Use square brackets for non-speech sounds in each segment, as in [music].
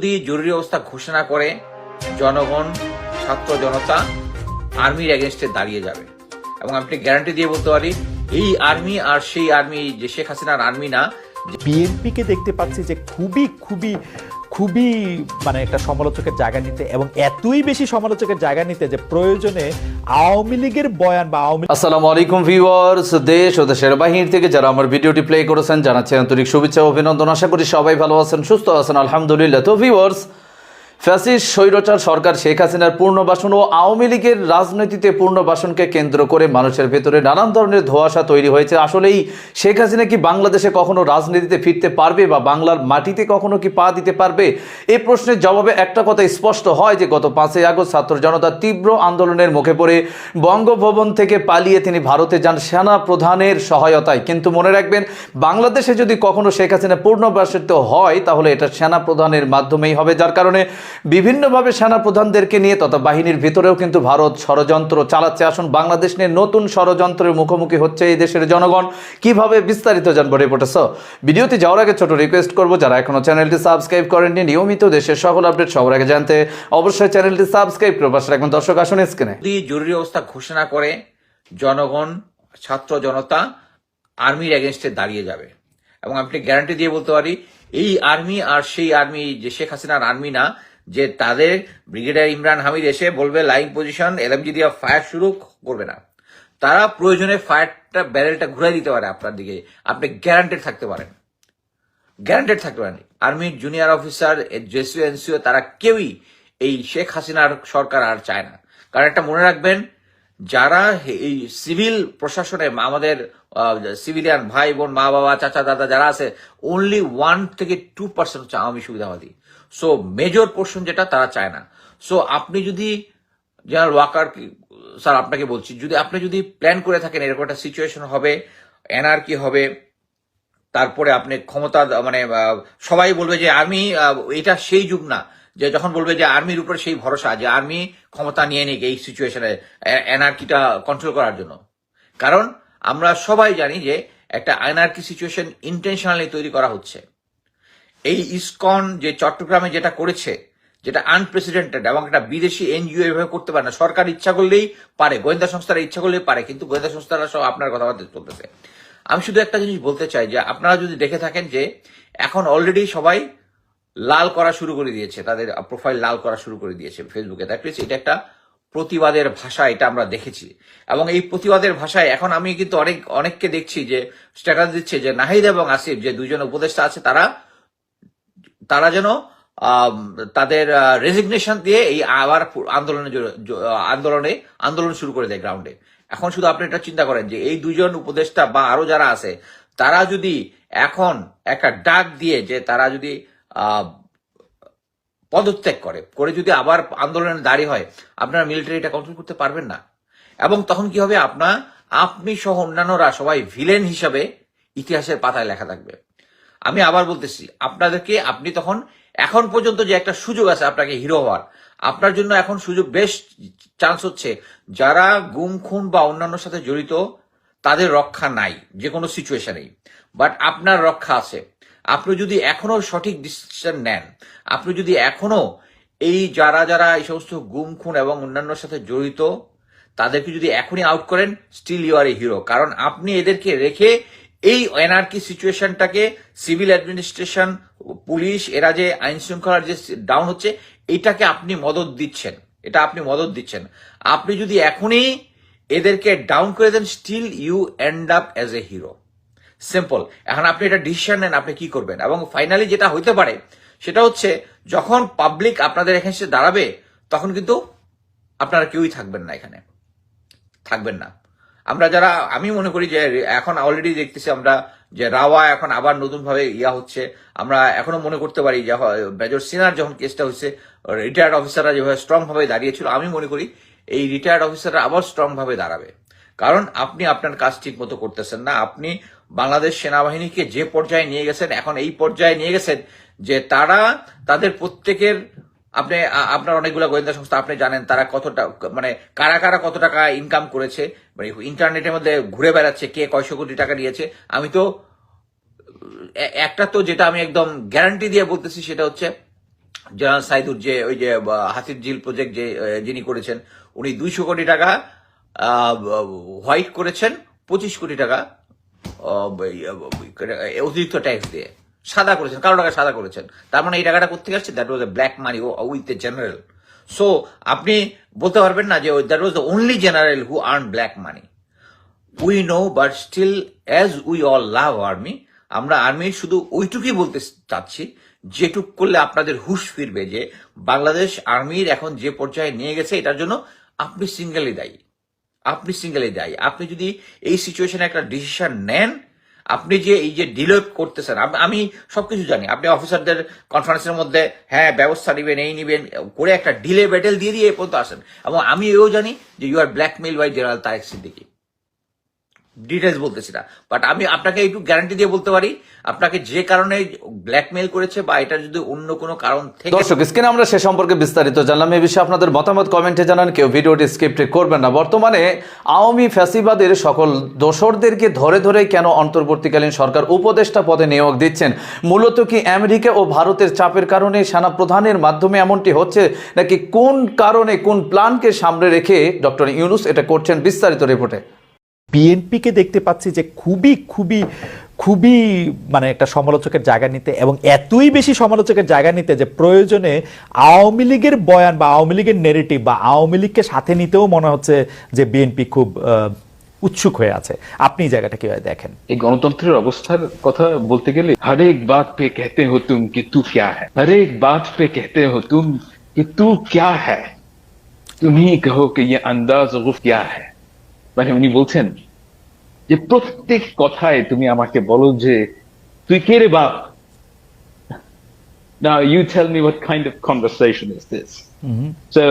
যদি জরুরি অবস্থা ঘোষণা করে, জনগণ, ছাত্র জনতা, আর্মির এগেনস্টে দাঁড়িয়ে যাবে। এবং আপনি গ্যারান্টি দিয়ে বলতে পারি, এই আর্মি আর সেই আর্মি যে শেখ হাসিনার আর্মি না বিএনপিকে দেখতে পাচ্ছি যে খুবই খুবই খুবই মানে একটা সমালোচকের জায়গা নিতে এবং এতই বেশি সমালোচকের জায়গা নিতে যে প্রয়োজনে আওয়ামী লীগের বয়ান বা আওয়ামী আসসালামু আলাইকুম ভিউয়ার্স, দেশ ও দেশের বাহির থেকে যারা আমার ভিডিওটি প্লে করেছেন, জানাচ্ছি আন্তরিক শুভেচ্ছা অভিনন্দন। আশা করি সবাই ভালো আছেন, সুস্থ আছেন, আলহামদুলিল্লাহ। তো ভিউয়ার্স ফ্যাসিস্ট স্বৈরচার সরকার শেখ হাসিনার পূর্ণবাসন ও আওয়ামী লীগের রাজনীতিতে পূর্ণবাসনকে কেন্দ্র করে মানুষের ভেতরে নানান ধরনের ধোঁয়াশা তৈরি হয়েছে। আসলেই শেখ হাসিনা কি বাংলাদেশে কখনো রাজনীতিতে ফিরতে পারবে বা বাংলার মাটিতে কখনো কি পা দিতে পারবে? এই প্রশ্নের জবাবে একটা কথা স্পষ্ট হয় যে, গত পাঁচই আগস্ট ছাত্র জনতার তীব্র আন্দোলনের মুখে পড়ে বঙ্গভবন থেকে পালিয়ে তিনি ভারতে যান সেনা প্রধানের সহায়তায়। কিন্তু মনে রাখবেন, বাংলাদেশে যদি কখনো শেখ হাসিনা পূর্ণবাসিত হয়, তাহলে এটা সেনা প্রধানের মাধ্যমেই হবে, যার কারণে বিভিন্নভাবে সেনা প্রধানদেরকে নিয়ে তথা বাহিনীর ভিতরেও কিন্তু ভারত ষড়যন্ত্র চালাচ্ছে। আসুন, বাংলাদেশ নিয়ে নতুন ষড়যন্ত্রের মুখোমুখি হচ্ছে এই দেশের জনগণ। কীভাবে বিস্তারিত জানব রিপোর্টার ভিডিওতে যাওয়ার আগে ছোট রিকোয়েস্ট করব, যারা এখনও চ্যানেলটি সাবস্ক্রাইব করেননি, নিয়মিত দেশের সকল আপডেট সবার আগে জানতে অবশ্যই চ্যানেলটি সাবস্ক্রাইব করে পাশে রাখবেন। দর্শক, আসুন স্ক্রিনে জরুরি অবস্থা ঘোষণা করে জনগণ, ছাত্র জনতা আর্মির এগেনস্টে দাঁড়িয়ে যাবে। এবং আপনি গ্যারান্টি দিয়ে বলতে পারি, এই আর্মি আর সেই আর্মি যে শেখ হাসিনার আর্মি না যে তাদের ব্রিগেডিয়ার ইমরান হামিদ এসে বলবে লাইন পজিশন এলএমজি দিয়ে ফায়ার শুরু করবে না। তারা প্রয়োজনে ফায়ারটা ব্যারেলটা ঘুরাই দিতে পারে আপনার দিকে। আপনি গ্যারান্টেড থাকতে পারেন। গ্যারান্টেড থাকতে পারেন। আর্মির জুনিয়র অফিসার জেসিও এনসিও তারা কেউই এই শেখ হাসিনার সরকার আর চায় না। কারণ একটা মনে রাখবেন, যারা এই সিভিল প্রশাসনে, আমাদের সিভিলিয়ান ভাই বোন, মা বাবা, চাচা, দাদা যারা আছে অনলি ওয়ান থেকে টু পার্সেন্ট হচ্ছে আওয়ামী সুবিধাবাদী। সো মেজর পোর্শন যেটা, তারা চায় না। সো আপনি যদি জেনারেল ওয়াকার স্যার আপনাকে বলছি, যদি আপনি যদি প্ল্যান করে থাকেন, এরকম একটা সিচুয়েশন হবে এনআরকি হবে, তারপরে আপনি ক্ষমতা মানে সবাই বলবে যে আর্মি এটা সেই যুগ না। যে যখন বলবে যে আর্মির উপরে সেই ভরসা, যে আর্মি ক্ষমতা নিয়ে নিক এই সিচুয়েশনে এনআরকিটা কন্ট্রোল করার জন্য। কারণ, আমরা সবাই জানি যে একটা এনআরকি সিচুয়েশন ইন্টেনশনালি তৈরি করা হচ্ছে। এই ইসকন যে চট্টগ্রামে যেটা করেছে, যেটা আনপ্রেসিডেন্টেড এবং একটা বিদেশি এনজিও এভাবে করতে পারে না। সরকার ইচ্ছা করলেই পারে, গোয়েন্দা সংস্থারা ইচ্ছা করলেই পারে, কিন্তু গোয়েন্দা সংস্থারা সব আপনার কথাবার্তা চলতেছে। আমি শুধু একটা জিনিস বলতে চাই যে, আপনারা যদি দেখে থাকেন যে, এখন অলরেডি সবাই লাল করা শুরু করে দিয়েছে, তাদের প্রোফাইল লাল করা শুরু করে দিয়েছে ফেসবুকে দ্যাট এটা একটা প্রতিবাদের ভাষা, এটা আমরা দেখেছি। এবং এই প্রতিবাদের ভাষায় এখন আমি কিন্তু অনেক, অনেককে দেখছি যে স্ট্যাটাস দিচ্ছে যে নাহিদ এবং আসিফ, যে দুইজন উপদেষ্টা আছে, তারা তারা যেন তাদের রেজিগনেশন দিয়ে এই আবার আন্দোলনে আন্দোলনে আন্দোলন শুরু করে দেয় গ্রাউন্ডে এখন শুধু আপনি এটা চিন্তা করেন যে এই দুজন উপদেষ্টা বা আরও যারা আছে, তারা যদি এখন একটা ডাক দিয়ে যে তারা যদি পদত্যাগ করে করে যদি আবার আন্দোলনে দাঁড়িয়ে হয়, আপনারা মিলিটারিটা কন্ট্রোল করতে পারবেন না। এবং তখন কি হবে? আপনার আপনি সহ অন্যান্যরা সবাই ভিলেন হিসাবে ইতিহাসের পাতায় লেখা থাকবে। আমি আবার বলতেছি, আপনাদেরকে আপনি তখন এখন পর্যন্ত যে একটা সুযোগ আছে আপনাকে হিরো হওয়ার, আপনার জন্য এখন সুযোগ বেশ চান্স হচ্ছে। যারা গুম, খুন বা অন্যান্য সাথে জড়িত, তাদের রক্ষা নাই, যে কোনো সিচুয়েশনেই বাট আপনার রক্ষা আছে। আপনি যদি এখনও সঠিক ডিসিশন নেন, আপনি যদি এখনও এই যারা যারা এই সমস্ত গুম, খুন এবং অন্যান্যর সাথে জড়িত, তাদেরকে যদি এখনই আউট করেন still you are a hero কারণ আপনি এদেরকে রেখে এই এনআরকি সিচুয়েশনটাকে সিভিল অ্যাডমিনিস্ট্রেশন, পুলিশ, এরা যে আইন শৃঙ্খলার যে ডাউন হচ্ছে, এটাকে আপনি মদত দিচ্ছেন। এটা আপনি মদত দিচ্ছেন। আপনি যদি এখনই এদেরকে ডাউন করে দেন, still you end up as a hero. Simple. এখন আপনি এটা ডিসিশন নেন, আপনি কি করবেন। এবং ফাইনালি যেটা হইতে পারে, সেটা হচ্ছে যখন পাবলিক আপনাদের এখানে এসে দাঁড়াবে, তখন কিন্তু আপনারা কেউই থাকবেন না এখানে। থাকবেন না। আমরা যারা, আমি মনে করি যে এখন অলরেডি দেখতেছি আমরা যে রাওয়া এখন আবার নতুন ভাবে ইয়া হচ্ছে। আমরা এখনও মনে করতে পারি যে মেজর সিনার যখন কেসটা হচ্ছে রিটায়ার্ড অফিসাররা যেভাবে স্ট্রং ভাবে দাঁড়িয়েছিল, আমি মনে করি এই রিটায়ার্ড অফিসাররা আবার স্ট্রং ভাবে দাঁড়াবে। কারণ আপনি আপনার কাজ ঠিক মতো করতেছেন না। আপনি বাংলাদেশ সেনাবাহিনীকে যে পর্যায়ে নিয়ে গেছেন, এখন এই পর্যায়ে নিয়ে গেছেন যে তারা তাদের প্রত্যেকের আপনি আপনার অনেকগুলো গোয়েন্দা সংস্থা আপনি জানেন, তারা কতটা মানে কারা কারা কত টাকা ইনকাম করেছে মানে ইন্টারনেটের মধ্যে ঘুরে বেড়াচ্ছে, কে কয়শো কোটি টাকা নিয়েছে, আমি তো একটা তো যেটা আমি একদম গ্যারান্টি দিয়ে বলতেছি সেটা হচ্ছে, জেনারেল সাইদুর যে, ওই যে হাতির ঝিল প্রজেক্ট যে যিনি করেছেন, উনি দুইশো কোটি টাকা হোয়াইট করেছেন, পঁচিশ কোটি টাকা অতিরিক্ত ট্যাক্স দিয়ে। সাদা করেছেন। কারও টাকা সাদা করেছেন। তার মানে এই টাকাটা কোথেকে আসছে? That was a black money with the general so আপনি বলতে পারবেন না যে that was the only general who earn black money we know but still as we all love army আমরা আর্মির শুধু ওইটুকুই বলতে চাচ্ছি, যেটুক করলে আপনাদের হুশ ফিরবে যে, বাংলাদেশ আর্মির এখন যে পর্যায়ে নিয়ে গেছে, এটার জন্য আপনি সিঙ্গেলি দায়ী। আপনি সিঙ্গেলি দায়ী। আপনি যদি এই সিচুয়েশনে একটা ডিসিশন নেন আপনি যে এই যে ডিলে করতেছেন, আম- সবকিছু জানি। আপনি অফিসারদের কনফারেন্সের মধ্যে হ্যাঁ ব্যবস্থা নেবেন, এই নেবেন, করে একটা ডিলে ব্যাটেল দিয়ে দিয়ে এ পর্যন্ত আসেন। এবং আমি এও জানি যে you are blackmail by general Tareq Siddiqui details বলতেছি না। বাট আমি আপনাকে একটু গ্যারান্টি দিয়ে বলতে পারি, আপনাকে যে কারণে ব্ল্যাকমেল করেছে বা এটা যদি অন্য কোনো কারণ থেকে দর্শক স্ক্রিনে আমরা সে সম্পর্কে বিস্তারিত জানলাম। এই বিষয়ে আপনাদের মতামত কমেন্টে জানান। কেউ ভিডিওটি স্ক্রিপ্ট করবেন না। বর্তমানে আওয়ামী ফ্যাসিবাদের সকল দোসরদেরকে ধরে ধরে কেন অন্তর্বর্তীকালীন সরকার উপদেষ্টা পদে নিয়োগ দিচ্ছেন? মূলত কি আমেরিকা ও ভারতের চাপের কারণে সেনা প্রধানের মাধ্যমে এমনটি হচ্ছে? নাকি কোন কারণে, কোন প্ল্যানকে সামনে রেখে ডক্টর ইউনুস এটা করছেন বিস্তারিত রিপোর্টে বিএনপিকে দেখতে পাচ্ছি যে খুবই খুবই খুবই মানে একটা সমালোচকের জায়গা নিতে এবং এতই বেশি সমালোচকের জায়গা নিতে যে প্রয়োজনে আওয়ামী লীগের বয়ান বা আওয়ামী লীগের নেরেটিভ বা আওয়ামী লীগকে সাথে নিতেও মনে হচ্ছে যে বিএনপি খুব উৎসুক হয়ে আছে। আপনি জায়গাটা কীভাবে দেখেন? এই গণতন্ত্রের অবস্থার কথা বলতে গেলে, হরেক বাত পে কেতে হো তুম কি তু ক্যা হ্যাঁ হরেক বাত পে কেহতে হো তুম কি তু ক্যা হ্যাঁ তুমি কহো কি ইয়ে আন্দাজ গুফ ক্যা হ্যাঁ মানে উনি বলছেন যে প্রত্যেক কথায় তুমি আমাকে বলো যে তুই কে রে বাপ? Now you tell me what kind of conversation is this? So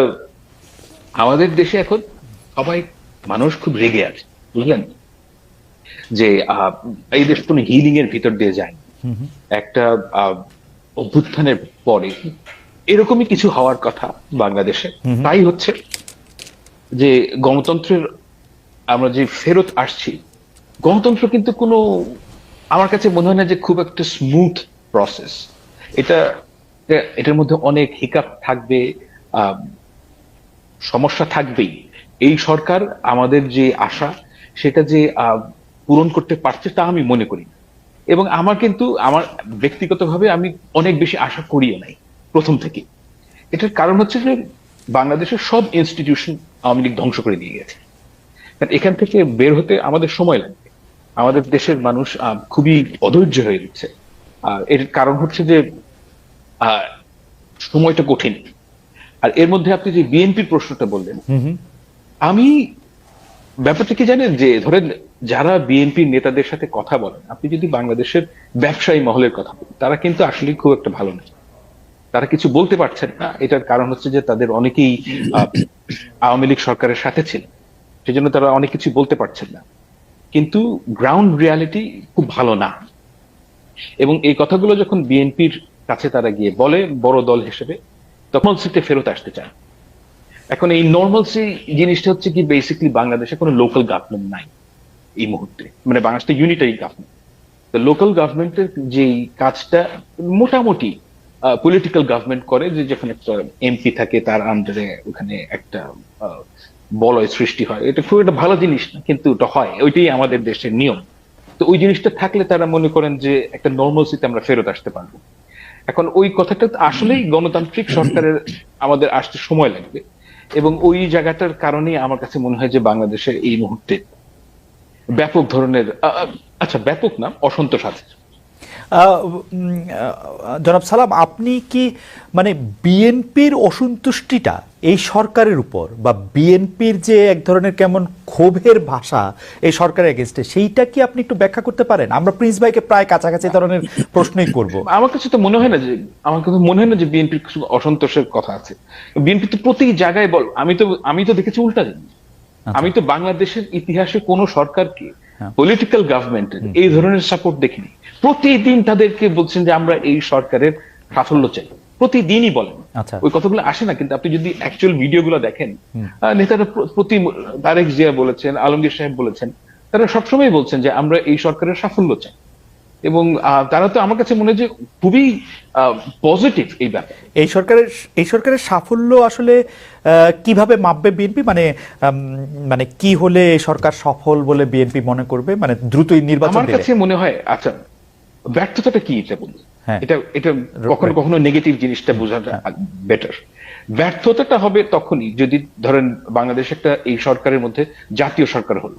আমাদের দেশে এখন সবাই মানুষ খুব রেগে আছে বুঝলেন? যে এই দেশ কোনো হিলিং এর ভিতর দিয়ে যায় একটা অভ্যুত্থানের পরে এরকমই কিছু হওয়ার কথা বাংলাদেশে। তাই হচ্ছে যে গণতন্ত্রের আমরা যে ফেরত আসছি, গণতন্ত্র কিন্তু কোনো, আমার কাছে মনে হয় না যে খুব একটা স্মুথ প্রসেস এটা এটা- এটার মধ্যে অনেক হিকাপ থাকবে সমস্যা থাকবেই। এই সরকার আমাদের যে আশা, সেটা যে পূরণ করতে পারছে তা আমি মনে করি এবং আমার কিন্তু, আমার ব্যক্তিগতভাবে আমি অনেক বেশি আশা করিও নাই, প্রথম থেকে। এটার কারণ হচ্ছে যে বাংলাদেশের সব ইনস্টিটিউশন আওয়ামী লীগ ধ্বংস করে দিয়ে গেছে। এখান থেকে বের হতে আমাদের সময় লাগবে। আমাদের দেশের মানুষ খুবই অধৈর্য হয়ে যাচ্ছে আর এর কারণ হচ্ছে যে আহ, সময়টা কঠিন। আর এর মধ্যে আপনি যে বিএনপির প্রশ্নটা বললেন আমি ব্যাপারটা কি জানেন যে ধরেন যারা বিএনপির নেতাদের সাথে কথা বলেন আপনি যদি বাংলাদেশের ব্যবসায়ী মহলের কথা বলেন তারা কিন্তু আসলে খুব একটা ভালো না। তারা কিছু বলতে পারছেন না। এটার কারণ হচ্ছে যে তাদের অনেকেই আহ, আওয়ামী লীগ সরকারের সাথে ছিলেন। সেজন্য তারা অনেক কিছু বলতে পারছেন না। কিন্তু গ্রাউন্ড রিয়ালিটি খুব ভালো না। এবং এই কথাগুলো যখন বিএনপির কাছে তারা গিয়ে বলে, বড় দল হিসেবে, তখন সিটে ফেরত আসতে চায়। এখন এই নর্মালসি জিনিসটা হচ্ছে কি বেসিকলি বাংলাদেশে কোনো লোকাল গভর্নমেন্ট নাই এই মুহূর্তে। মানে বাংলাদেশটা ইউনিটারি গভর্নমেন্ট তো লোকাল গভর্নমেন্টের যে কাজটা মোটামুটি পলিটিক্যাল গভর্নমেন্ট করে, যে যেখানে একটা এমপি থাকে, তার আন্ডারে ওখানে একটা বলয় সৃষ্টি হয়। এটা খুব একটা ভালো জিনিস না, কিন্তু ওটা হয়। ওইটাই আমাদের দেশের নিয়ম। তো ওই জিনিসটা থাকলে তারা মনে করেন যে একটা নর্মালসিতে আমরা ফেরত আসতে পারব। এখন ওই কথাটা আসলেই গণতান্ত্রিক সরকারের আমাদের আসতে সময় লাগবে। এবং ওই জায়গাটার কারণে আমার কাছে মনে হয় যে বাংলাদেশের এই মুহূর্তে ব্যাপক ধরনের আচ্ছা ব্যাপক না, অসন্তোষ আছে। জনাব সালাম আপনি কি মানে বিএনপির অসন্তুষ্টিটা এই সরকারের উপর বা বিএনপির যে এক ধরনের কেমন ক্ষোভের ভাষা এই সরকারের এগেনস্টে সেইটা কি আপনি একটু ব্যাখ্যা করতে পারেন? আমরা প্রিন্স ভাইকে প্রায় কাছাকাছি ধরনের প্রশ্নই করব। [coughs] আমার কাছে তো মনে হয় না যে আমার কাছে মনে হয় না যে বিএনপির কিছু অসন্তোষের কথা আছে। বিএনপি তো প্রতি জায়গায় বল আমি তো আমি তো দেখেছি উল্টা আমি তো বাংলাদেশের ইতিহাসে কোন সরকারকে। পলিটিক্যাল গভর্নমেন্ট এই ধরনের সাপোর্ট দেখিনি। প্রতিদিন তাদেরকে বলছেন যে আমরা এই সরকারের সাফল্য চাই। প্রতিদিনই বলেন। আচ্ছা। ওই কথাগুলো আসে না কিন্তু আপনি যদি অ্যাকচুয়াল ভিডিওগুলো দেখেন নেতারা প্রতি তারেক জিয়া বলেছেন আলমগীর সাহেব বলেছেন তারা সবসময় বলছেন যে আমরা এই সরকারের সাফল্য চাই। এবং তারা তো আমার কাছে মনে হয় যে খুবই পজিটিভ এই ব্যাপারে। এই সরকারের এই সরকারের সাফল্য আসলে আহ, কীভাবে মাপবে বিএনপি? মানে মানে কি হলে এই সরকার সফল বলে বিএনপি মনে করবে? মানে দ্রুতই নির্বাচন আমার কাছে মনে হয় আচ্ছা ব্যর্থতাটা কি এটা বলুন? হ্যাঁ। এটা এটা কখনো কখনো নেগেটিভ জিনিসটা বোঝাটা বেটার ব্যর্থতাটা হবে তখনই যদি ধরেন বাংলাদেশ একটা এই সরকারের মধ্যে জাতীয় সরকার হলো।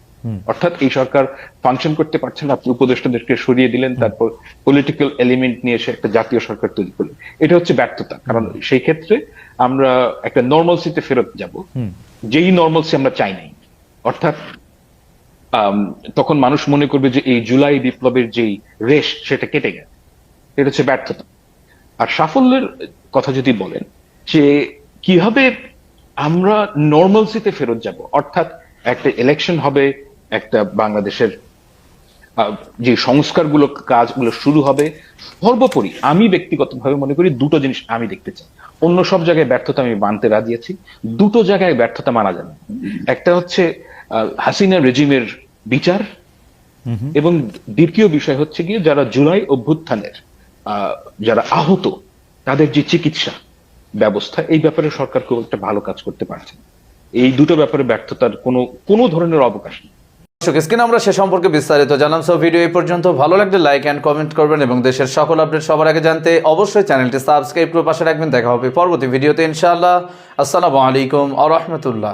অর্থাৎ এই সরকার ফাংশন করতে পারছে না আপনি উপদেষ্টাদেরকে সরিয়ে দিলেন তারপর পলিটিক্যাল এলিমেন্ট নিয়ে এসে একটা জাতীয় সরকার তৈরি করলেন। এটা হচ্ছে ব্যর্থতা। কারণ সেই ক্ষেত্রে আমরা একটা নর্মালসিতে ফেরত যাব। যেই নর্মালসি আমরা চাই নাই অর্থাৎ তখন মানুষ মনে করবে যে এই জুলাই বিপ্লবের যেই রেশ সেটা কেটে গেছে। এটা হচ্ছে ব্যর্থতা। আর সাফল্যের কথা যদি বলেন যে কীভাবে আমরা নর্মালসিতে ফেরত যাব। অর্থাৎ একটা ইলেকশন হবে একটা বাংলাদেশের যে সংস্কারগুলো কাজগুলো শুরু হবে। সর্বোপরি আমি ব্যক্তিগতভাবে মনে করি দুটো জিনিস আমি দেখতে চাই। অন্য সব জায়গায় ব্যর্থতা আমি মানতে রাজি আছি। দুটো জায়গায় ব্যর্থতা মানা যাবে একটা হচ্ছে আহ, হাসিনা রেজিমের বিচার এবং দ্বিতীয় বিষয় হচ্ছে গিয়ে যারা জুলাই অভ্যুত্থানের আহ, যারা আহত তাদের যে চিকিৎসা ব্যবস্থা, এই ব্যাপারে সরকার খুব একটা ভালো কাজ করতে পারছে এই দুটো ব্যাপারে ব্যর্থতার কোনো কোনো ধরনের অবকাশ নেই। দর্শক আমরা সে সম্পর্কে বিস্তারিত জানান সো ভিডিও এই পর্যন্ত। ভালো লাগলে লাইক অ্যান্ড কমেন্ট করবেন এবং দেশের সকল আপডেট সবার আগে জানতে অবশ্যই চ্যানেলটি সাবস্ক্রাইব করে পাশে রাখবেন। দেখা হবে পরবর্তী ভিডিওতে ইনশাআল্লাহ। আসসালামু আলাইকুম আ রহমতুল্লাহ।